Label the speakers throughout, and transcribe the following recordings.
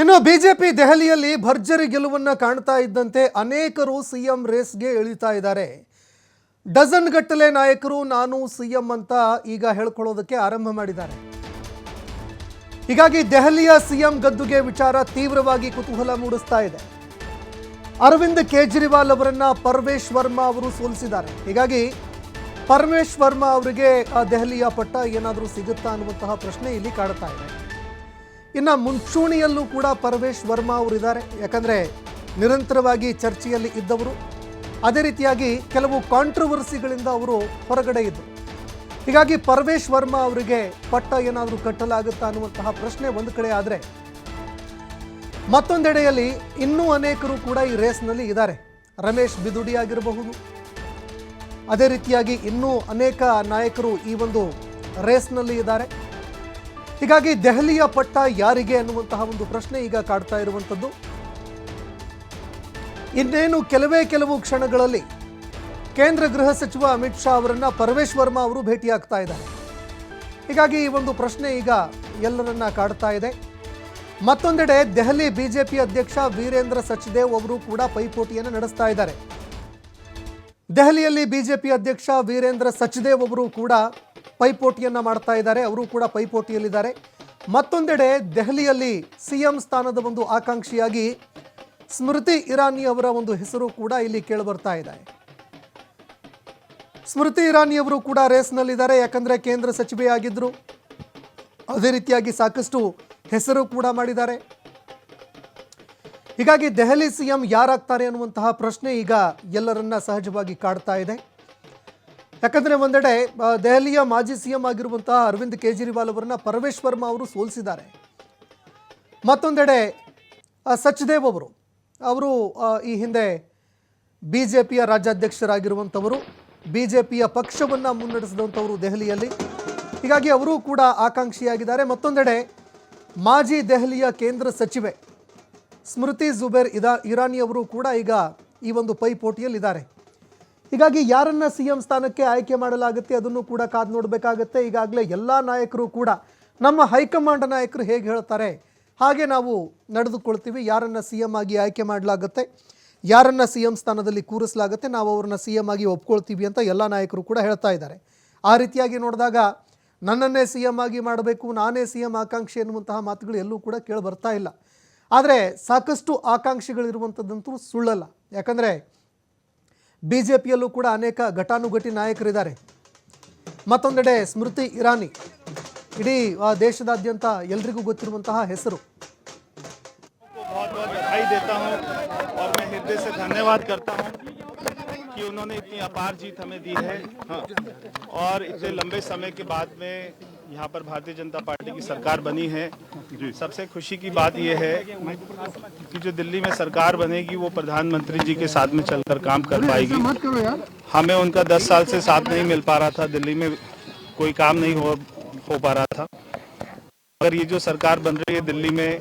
Speaker 1: ಇನ್ನು ಬಿಜೆಪಿ ದೆಹಲಿಯಲ್ಲಿ ಭರ್ಜರಿ ಗೆಲುವನ್ನು ಕಾಣ್ತಾ ಇದ್ದಂತೆ ಅನೇಕರು ಸಿಎಂ ರೇಸ್ಗೆ ಇಳಿತಾ ಇದ್ದಾರೆ. ಡಜನ್ ಗಟ್ಟಲೆ ನಾಯಕರು ನಾನು ಸಿಎಂ ಅಂತ ಈಗ ಹೇಳ್ಕೊಳ್ಳೋದಕ್ಕೆ ಆರಂಭ ಮಾಡಿದ್ದಾರೆ. ಹೀಗಾಗಿ ದೆಹಲಿಯ ಸಿಎಂ ಗದ್ದುಗೆ ವಿಚಾರ ತೀವ್ರವಾಗಿ ಕುತೂಹಲ ಮೂಡಿಸ್ತಾ ಇದೆ. ಅರವಿಂದ್ ಕೇಜ್ರಿವಾಲ್ ಅವರನ್ನ ಪರ್ವೇಶ್ ವರ್ಮಾ ಅವರು ಸೋಲಿಸಿದ್ದಾರೆ. ಹೀಗಾಗಿ ಪರಮೇಶ್ ವರ್ಮಾ ಅವರಿಗೆ ಆ ದೆಹಲಿಯ ಪಟ್ಟ ಏನಾದರೂ ಸಿಗುತ್ತಾ ಅನ್ನುವಂತಹ ಪ್ರಶ್ನೆ ಇಲ್ಲಿ ಕಾಡ್ತಾ ಇದೆ. ಇನ್ನು ಮುಂಚೂಣಿಯಲ್ಲೂ ಕೂಡ ಪರಮೇಶ್ ವರ್ಮಾ ಅವರಿದ್ದಾರೆ. ಯಾಕಂದರೆ ನಿರಂತರವಾಗಿ ಚರ್ಚೆಯಲ್ಲಿ ಇದ್ದವರು. ಅದೇ ರೀತಿಯಾಗಿ ಕೆಲವು ಕಾಂಟ್ರವರ್ಸಿಗಳಿಂದ ಅವರು ಹೊರಗಡೆ ಇದ್ದರು. ಹೀಗಾಗಿ ಪರಮೇಶ್ ವರ್ಮಾ ಅವರಿಗೆ ಪಟ್ಟ ಏನಾದರೂ ಕಟ್ಟಲಾಗುತ್ತಾ ಅನ್ನುವಂತಹ ಪ್ರಶ್ನೆ ಒಂದು ಕಡೆ ಆದರೆ, ಮತ್ತೊಂದೆಡೆಯಲ್ಲಿ ಇನ್ನೂ ಅನೇಕರು ಕೂಡ ಈ ರೇಸ್ನಲ್ಲಿ ಇದ್ದಾರೆ. ರಮೇಶ್ ಬಿದುಡಿ ಆಗಿರಬಹುದು ಅದೇ ರೀತಿಯಾಗಿ ಇನ್ನೂ ಅನೇಕ ನಾಯಕರು ಈ ಒಂದು ರೇಸ್ನಲ್ಲಿ ಇದ್ದಾರೆ. ಹೀಗಾಗಿ ದೆಹಲಿಯ ಪಟ್ಟ ಯಾರಿಗೆ ಅನ್ನುವಂತಹ ಒಂದು ಪ್ರಶ್ನೆ ಈಗ ಕಾಡ್ತಾ ಇರುವಂಥದ್ದು. ಇನ್ನೇನು ಕೆಲವೇ ಕೆಲವು ಕ್ಷಣಗಳಲ್ಲಿ ಕೇಂದ್ರ ಗೃಹ ಸಚಿವ ಅಮಿತ್ ಶಾ ಅವರನ್ನ ಪರಮೇಶ್ ವರ್ಮಾ ಅವರು ಭೇಟಿಯಾಗ್ತಾ ಇದ್ದಾರೆ. ಹೀಗಾಗಿ ಈ ಒಂದು ಪ್ರಶ್ನೆ ಈಗ ಎಲ್ಲರನ್ನ ಕಾಡ್ತಾ ಇದೆ. ಮತ್ತೊಂದೆಡೆ ದೆಹಲಿ ಬಿಜೆಪಿ ಅಧ್ಯಕ್ಷ ವೀರೇಂದ್ರ ಸಚ್ದೇವ್ ಅವರು ಕೂಡ ಪೈಪೋಟಿಯನ್ನು ನಡೆಸ್ತಾ ಇದ್ದಾರೆ. ದೆಹಲಿಯಲ್ಲಿ ಬಿಜೆಪಿ ಅಧ್ಯಕ್ಷ ವೀರೇಂದ್ರ ಸಚ್ದೇವ್ ಅವರು ಕೂಡ ಪೈಪೋಟಿಯನ್ನ ಮಾಡ್ತಾ ಇದ್ದಾರೆ. ಅವರು ಕೂಡ ಪೈಪೋಟಿಯಲ್ಲಿದ್ದಾರೆ. ಮತ್ತೊಂದೆಡೆ ದೆಹಲಿಯಲ್ಲಿ ಸಿಎಂ ಸ್ಥಾನದ ಒಂದು ಆಕಾಂಕ್ಷಿಯಾಗಿ ಸ್ಮೃತಿ ಇರಾನಿ ಅವರ ಒಂದು ಹೆಸರು ಕೂಡ ಇಲ್ಲಿ ಕೇಳಿಬರ್ತಾ ಇದೆ. ಸ್ಮೃತಿ ಇರಾನಿ ಅವರು ಕೂಡ ರೇಸ್ನಲ್ಲಿದ್ದಾರೆ. ಯಾಕಂದ್ರೆ ಕೇಂದ್ರ ಸಚಿವೆಯಾಗಿದ್ದರು ಅದೇ ರೀತಿಯಾಗಿ ಸಾಕಷ್ಟು ಹೆಸರು ಕೂಡ ಮಾಡಿದ್ದಾರೆ. ಹೀಗಾಗಿ ದೆಹಲಿ ಸಿಎಂ ಯಾರಾಗ್ತಾರೆ ಅನ್ನುವಂತಹ ಪ್ರಶ್ನೆ ಈಗ ಎಲ್ಲರನ್ನ ಸಹಜವಾಗಿ ಕಾಡ್ತಾ ಇದೆ. ಯಾಕಂದ್ರೆ ಒಂದೆಡೆ ದೆಹಲಿಯ ಮಾಜಿ ಸಿಎಂ ಆಗಿರುವಂತಹ ಅರವಿಂದ್ ಕೇಜ್ರಿವಾಲ್ ಅವರನ್ನ ಪರಮೇಶ್ ವರ್ಮಾ ಅವರು ಸೋಲಿಸಿದ್ದಾರೆ. ಮತ್ತೊಂದೆಡೆ ಸಚ್ದೇವ್ ಅವರು ಅವರು ಈ ಹಿಂದೆ ಬಿ ಜೆ ಪಿಯ ರಾಜ್ಯಾಧ್ಯಕ್ಷರಾಗಿರುವಂಥವರು ಬಿ ಜೆ ಪಿಯ ಪಕ್ಷವನ್ನು ಮುನ್ನಡೆಸಿದಂಥವರು ದೆಹಲಿಯಲ್ಲಿ. ಹೀಗಾಗಿ ಅವರು ಕೂಡ ಆಕಾಂಕ್ಷಿಯಾಗಿದ್ದಾರೆ. ಮತ್ತೊಂದೆಡೆ, ಮಾಜಿ ದೆಹಲಿಯ ಕೇಂದ್ರ ಸಚಿವೆ ಸ್ಮೃತಿ ಜುಬೇರ್ ಇದಾ, ಇರಾನಿ ಅವರು ಕೂಡ ಈಗ ಈ ಒಂದು ಪೈಪೋಟಿಯಲ್ಲಿದ್ದಾರೆ. ಹೀಗಾಗಿ ಯಾರನ್ನ ಸಿ ಎಂ ಸ್ಥಾನಕ್ಕೆ ಆಯ್ಕೆ ಮಾಡಲಾಗುತ್ತೆ ಅದನ್ನು ಕೂಡ ಕಾದು ನೋಡಬೇಕಾಗತ್ತೆ. ಈಗಾಗಲೇ ಎಲ್ಲ ನಾಯಕರು ಕೂಡ ನಮ್ಮ ಹೈಕಮಾಂಡ್ ನಾಯಕರು ಹೇಗೆ ಹೇಳ್ತಾರೆ, ಹಾಗೆ ನಾವು ನಡೆದುಕೊಳ್ತೀವಿ. ಯಾರನ್ನ ಸಿ ಎಂ ಆಗಿ ಆಯ್ಕೆ ಮಾಡಲಾಗುತ್ತೆ, ಯಾರನ್ನ ಸಿ ಎಂ ಸ್ಥಾನದಲ್ಲಿ ಕೂರಿಸಲಾಗುತ್ತೆ, ನಾವು ಅವ್ರನ್ನ ಸಿ ಎಂ ಆಗಿ ಒಪ್ಕೊಳ್ತೀವಿ ಅಂತ ಎಲ್ಲ ನಾಯಕರು ಕೂಡ ಹೇಳ್ತಾ ಇದ್ದಾರೆ. ಆ ರೀತಿಯಾಗಿ ನೋಡಿದಾಗ ನನ್ನನ್ನೇ ಸಿ ಎಂ ಆಗಿ ಮಾಡಬೇಕು, ನಾನೇ ಸಿ ಎಂ ಆಕಾಂಕ್ಷಿ ಎನ್ನುವಂತಹ ಮಾತುಗಳು ಎಲ್ಲೂ ಕೂಡ ಕೇಳಿ ಬರ್ತಾ ಇಲ್ಲ. ಆದರೆ ಸಾಕಷ್ಟು ಆಕಾಂಕ್ಷಿಗಳಿರುವಂಥದ್ದಂತೂ ಸುಳ್ಳಲ್ಲ. ಯಾಕಂದರೆ ಬಿ ಜೆ ಪಿಯಲ್ಲೂ ಕೂಡ ಅನೇಕ ಘಟಾನುಘಟಿ ನಾಯಕರಿದ್ದಾರೆ ಮತ್ತೊಂದೆಡೆ ಸ್ಮೃತಿ ಇರಾನಿ ಇಡೀ ಆ, ದೇಶದಾದ್ಯಂತ ಎಲ್ರಿಗೂ ಗೊತ್ತಿರುವಂತಹ ಹೆಸರು
Speaker 2: को बहुत बहुत बधाई देता हूं और मैं हृदय से धन्यवाद करता हूं कि उन्होंने इतनी अपार जीत हमें दी है हाँ। और इतने लंबे समय के बाद में यहाँ पर भारतीय जनता पार्टी की सरकार बनी है। सबसे खुशी की बात यह है कि जो दिल्ली में सरकार बनेगी वो प्रधानमंत्री जी के साथ में चलकर काम कर पाएगी। हमें उनका दस साल से साथ नहीं मिल पा रहा था। दिल्ली में कोई काम नहीं हो हो पा रहा था। अगर ये जो सरकार बन रही है दिल्ली में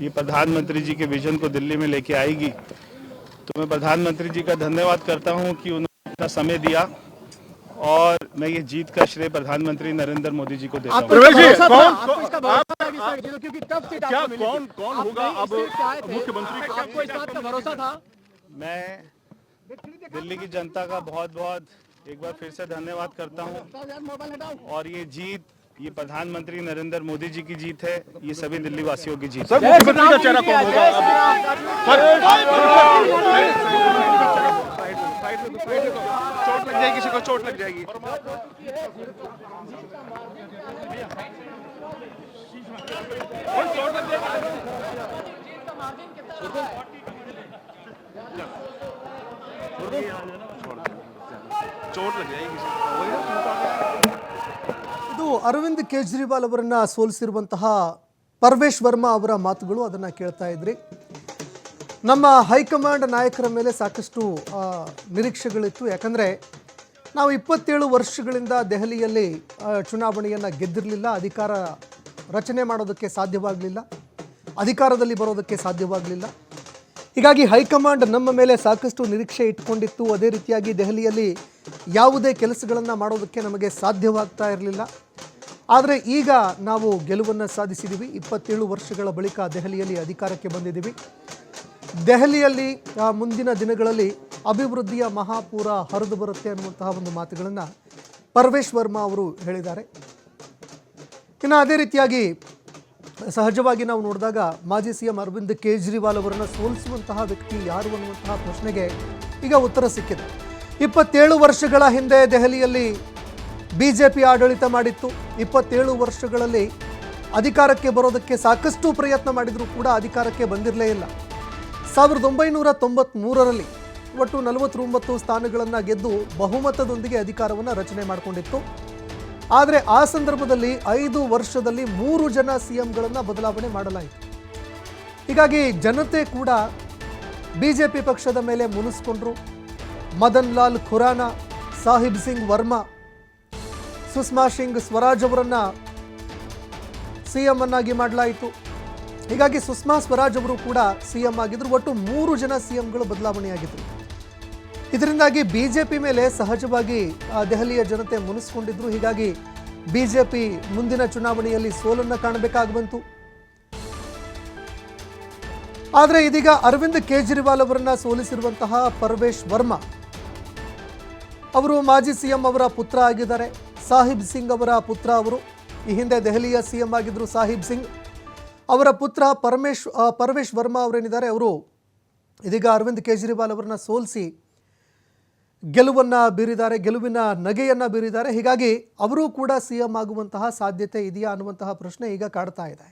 Speaker 2: ये प्रधानमंत्री जी के विजन को दिल्ली में लेके आएगी। तो मैं प्रधानमंत्री जी का धन्यवाद करता हूँ कि उन्होंने इतना समय दिया। और मैं ये जीत का श्रेय प्रधानमंत्री नरेंद्र मोदी जी को देता हूँ।
Speaker 3: प्रवेश जी कौन
Speaker 4: आपको इसका भरोसा था कि सर, ये क्योंकि टफ सीट
Speaker 3: क्या कौन कौन होगा अब मुख्यमंत्री
Speaker 4: आपको इस बात का भरोसा था?
Speaker 2: मैं दिल्ली की जनता का बहुत बहुत एक बार फिर से धन्यवाद करता हूँ। और ये जीत ये प्रधानमंत्री नरेंद्र मोदी जी की जीत है ये सभी दिल्ली वासियों की जीत है।
Speaker 3: सर मुख्यमंत्री का चेहरा कौन होगा अब सर चोट लग जाएगी किसी को चोट लग जाएगी चोट लग जाएगी किसी को वही ना,
Speaker 1: ಇದು ಅರವಿಂದ್ ಕೇಜ್ರಿವಾಲ್ ಅವರನ್ನ ಸೋಲಿಸಿರುವಂತಹ ಪರ್ವೇಶ್ ವರ್ಮಾ ಅವರ ಮಾತುಗಳು ಅದನ್ನು ಕೇಳ್ತಾ ಇದ್ರಿ ನಮ್ಮ ಹೈಕಮಾಂಡ್ ನಾಯಕರ ಮೇಲೆ ಸಾಕಷ್ಟು ನಿರೀಕ್ಷೆಗಳಿತ್ತು. ಯಾಕಂದರೆ ನಾವು ಇಪ್ಪತ್ತೇಳು ವರ್ಷಗಳಿಂದ ದೆಹಲಿಯಲ್ಲಿ ಚುನಾವಣೆಯನ್ನು ಗೆದ್ದಿರಲಿಲ್ಲ. ಅಧಿಕಾರ ರಚನೆ ಮಾಡೋದಕ್ಕೆ ಸಾಧ್ಯವಾಗಲಿಲ್ಲ. ಅಧಿಕಾರದಲ್ಲಿ ಬರೋದಕ್ಕೆ ಸಾಧ್ಯವಾಗಲಿಲ್ಲ. ಹೀಗಾಗಿ ಹೈಕಮಾಂಡ್ ನಮ್ಮ ಮೇಲೆ ಸಾಕಷ್ಟು ನಿರೀಕ್ಷೆ ಇಟ್ಕೊಂಡಿತ್ತು. ಅದೇ ರೀತಿಯಾಗಿ ದೆಹಲಿಯಲ್ಲಿ ಯಾವುದೇ ಕೆಲಸಗಳನ್ನು ಮಾಡೋದಕ್ಕೆ ನಮಗೆ ಸಾಧ್ಯವಾಗ್ತಾ ಇರಲಿಲ್ಲ. ಆದರೆ ಈಗ ನಾವು ಗೆಲುವನ್ನು ಸಾಧಿಸಿದ್ದೀವಿ ಇಪ್ಪತ್ತೇಳು ವರ್ಷಗಳ ಬಳಿಕ ದೆಹಲಿಯಲ್ಲಿ ಅಧಿಕಾರಕ್ಕೆ ಬಂದಿದ್ದೀವಿ ದೆಹಲಿಯಲ್ಲಿ ಮುಂದಿನ ದಿನಗಳಲ್ಲಿ ಅಭಿವೃದ್ಧಿಯ ಮಹಾಪೂರ ಹರಿದು ಬರುತ್ತೆ ಅನ್ನುವಂತಹ ಒಂದು ಮಾತುಗಳನ್ನು ಪರ್ವೇಶ್ ವರ್ಮಾ ಅವರು ಹೇಳಿದ್ದಾರೆ. ಇನ್ನು ಅದೇ ರೀತಿಯಾಗಿ ಸಹಜವಾಗಿ ನಾವು ನೋಡಿದಾಗ ಮಾಜಿ ಸಿ ಎಂ ಅರವಿಂದ್ ಕೇಜ್ರಿವಾಲ್ ಅವರನ್ನು ಸೋಲಿಸುವಂತಹ ವ್ಯಕ್ತಿ ಯಾರು ಅನ್ನುವಂತಹ ಪ್ರಶ್ನೆಗೆ ಈಗ ಉತ್ತರ ಸಿಕ್ಕಿದೆ. ಇಪ್ಪತ್ತೇಳು ವರ್ಷಗಳ ಹಿಂದೆ ದೆಹಲಿಯಲ್ಲಿ ಬಿ ಜೆ ಪಿ ಆಡಳಿತ ಮಾಡಿತ್ತು. ಇಪ್ಪತ್ತೇಳು ವರ್ಷಗಳಲ್ಲಿ ಅಧಿಕಾರಕ್ಕೆ ಬರೋದಕ್ಕೆ ಸಾಕಷ್ಟು ಪ್ರಯತ್ನ ಮಾಡಿದರೂ ಕೂಡ ಅಧಿಕಾರಕ್ಕೆ ಬಂದಿರಲೇ ಇಲ್ಲ. ಸಾವಿರದ ಒಂಬೈನೂರ ತೊಂಬತ್ತ್ಮೂರರಲ್ಲಿ ಒಟ್ಟು ನಲವತ್ತೊಂಬತ್ತು ಸ್ಥಾನಗಳನ್ನು ಗೆದ್ದು ಬಹುಮತದೊಂದಿಗೆ ಅಧಿಕಾರವನ್ನು ರಚನೆ ಮಾಡಿಕೊಂಡಿತ್ತು. ಆದರೆ ಆ ಸಂದರ್ಭದಲ್ಲಿ ಐದು ವರ್ಷದಲ್ಲಿ ಮೂರು ಜನ ಸಿ ಎಂಗಳನ್ನು ಬದಲಾವಣೆ ಮಾಡಲಾಯಿತು. ಹೀಗಾಗಿ ಜನತೆ ಕೂಡ ಬಿ ಜೆ ಪಿ ಪಕ್ಷದ ಮೇಲೆ ಮುನಿಸ್ಕೊಂಡ್ರು. ಮದನ್ ಲಾಲ್ ಖುರಾನ, ಸಾಹಿಬ್ ಸಿಂಗ್ ವರ್ಮಾ, ಸುಷ್ಮಾ ಸಿಂಗ್ ಸ್ವರಾಜ್ ಅವರನ್ನು ಸಿ ಎಂ ಅನ್ನಾಗಿ ಮಾಡಲಾಯಿತು. ಹೀಗಾಗಿ ಸುಷ್ಮಾ ಸ್ವರಾಜ್ ಅವರು ಕೂಡ ಸಿಎಂ ಆಗಿದ್ರು. ಒಟ್ಟು ಮೂರು ಜನ ಸಿಎಂಗಳು ಬದಲಾವಣೆಯಾಗಿದ್ರು. ಇದರಿಂದಾಗಿ ಬಿಜೆಪಿ ಮೇಲೆ ಸಹಜವಾಗಿ ದೆಹಲಿಯ ಜನತೆ ಮುನಿಸ್ಕೊಂಡಿದ್ರು. ಹೀಗಾಗಿ ಬಿಜೆಪಿ ಮುಂದಿನ ಚುನಾವಣೆಯಲ್ಲಿ ಸೋಲನ್ನು ಕಾಣಬೇಕಾಗಿ ಬಂತು. ಆದರೆ ಇದೀಗ ಅರವಿಂದ್ ಕೇಜ್ರಿವಾಲ್ ಅವರನ್ನ ಸೋಲಿಸಿರುವಂತಹ ಪರ್ವೇಶ್ ವರ್ಮಾ. ಅವರು ಮಾಜಿ ಸಿಎಂ ಅವರ ಪುತ್ರ ಆಗಿದ್ದಾರೆ. ಸಾಹಿಬ್ ಸಿಂಗ್ ಅವರ ಪುತ್ರ ಅವರು. ಈ ಹಿಂದೆ ದೆಹಲಿಯ ಸಿಎಂ ಆಗಿದ್ರು ಸಾಹಿಬ್ ಸಿಂಗ್. ಅವರ ಪುತ್ರ ಪರಮೇಶ್ ಪರಮೇಶ್ ವರ್ಮಾ ಅವರೇನಿದ್ದಾರೆ, ಅವರು ಇದೀಗ ಅರವಿಂದ್ ಕೇಜ್ರಿವಾಲ್ ಅವರನ್ನ ಸೋಲಿಸಿ ಗೆಲುವನ್ನು ಬೀರಿದ್ದಾರೆ, ಗೆಲುವಿನ ನಗೆಯನ್ನು ಬೀರಿದ್ದಾರೆ. ಹೀಗಾಗಿ ಅವರೂ ಕೂಡ ಸಿ ಎಂ ಆಗುವಂತಹ ಸಾಧ್ಯತೆ ಇದೆಯಾ ಅನ್ನುವಂತಹ ಪ್ರಶ್ನೆ ಈಗ ಕಾಡ್ತಾ ಇದೆ.